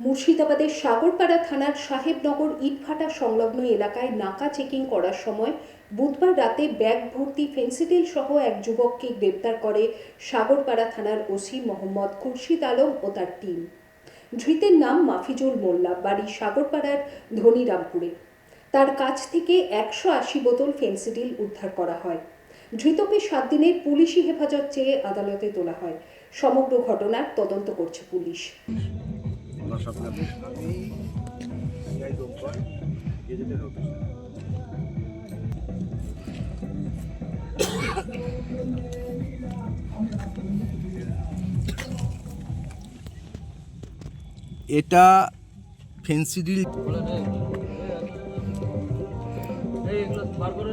মুর্শিদাবাদের সাগরপাড়া থানার সাহেবনগর ইটভাটা সংলগ্ন এলাকায় নাকা চেকিং করার সময় বুধবার রাতে ব্যাগ ভর্তি ফেন্সিডিল সহ এক যুবককে গ্রেপ্তার করে সাগরপাড়া থানার ওসি মোহাম্মদ খুরশিদ আলম ও তার টিম। ধৃতের নাম মাফিজুল মোল্লা, বাড়ি সাগরপাড়ার ধনিরামপুরে। তার কাছ থেকে একশো আশি বোতল ফেন্সিডিল উদ্ধার করা হয়। ধৃতকে সাত দিনের পুলিশি হেফাজত চেয়ে আদালতে তোলা হয়। সমগ্র ঘটনার তদন্ত করছে পুলিশ। ওনার সামনে আপনি আমি যাই দোকান গিয়ে যেতে হবে এটা ফেন্সিডিল এই এগুলো বার করে